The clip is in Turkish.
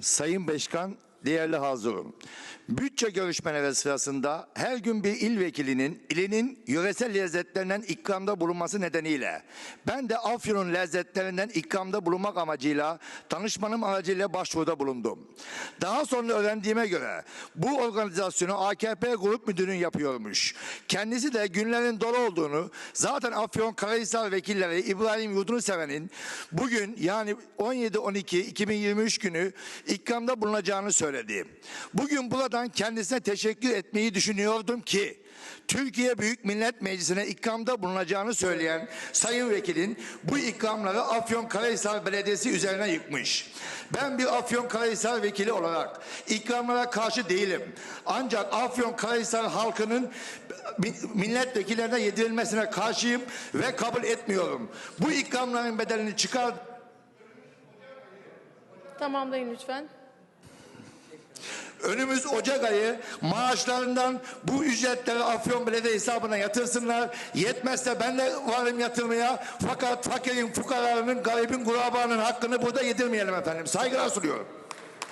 Sayın Başkan, değerli hazırım. Bütçe görüşmeleri sırasında her gün bir il vekilinin ilinin yöresel lezzetlerinden ikramda bulunması nedeniyle ben de Afyon'un lezzetlerinden ikramda bulunmak amacıyla danışmanım aracıyla başvuruda bulundum. Daha sonra öğrendiğime göre bu organizasyonu AKP Grup Müdürü'nün yapıyormuş. Kendisi de günlerin dolu olduğunu zaten Afyon Karahisar vekilleri İbrahim Yurdunuseven'in bugün yani 17-12-2023 günü ikramda bulunacağını söyledi. Bugün buradan kendisine teşekkür etmeyi düşünüyordum ki Türkiye Büyük Millet Meclisi'ne ikramda bulunacağını söyleyen Sayın Vekilin bu ikramları Afyon Karahisar Belediyesi üzerine yıkmış. Ben bir Afyon Karahisar vekili olarak ikramlara karşı değilim. Ancak Afyon Karahisar halkının milletvekillerine yedirilmesine karşıyım ve kabul etmiyorum. Bu ikramların bedelini çıkar Tamamlayın lütfen. Önümüz Ocak ayı maaşlarından bu ücretleri Afyon Belediye hesabına yatırsınlar. Yetmezse ben de varım yatırmaya. Fakat fakirin, fukaranın, garibin, kurabanın hakkını burada yedirmeyelim efendim. Saygılar sunuyorum.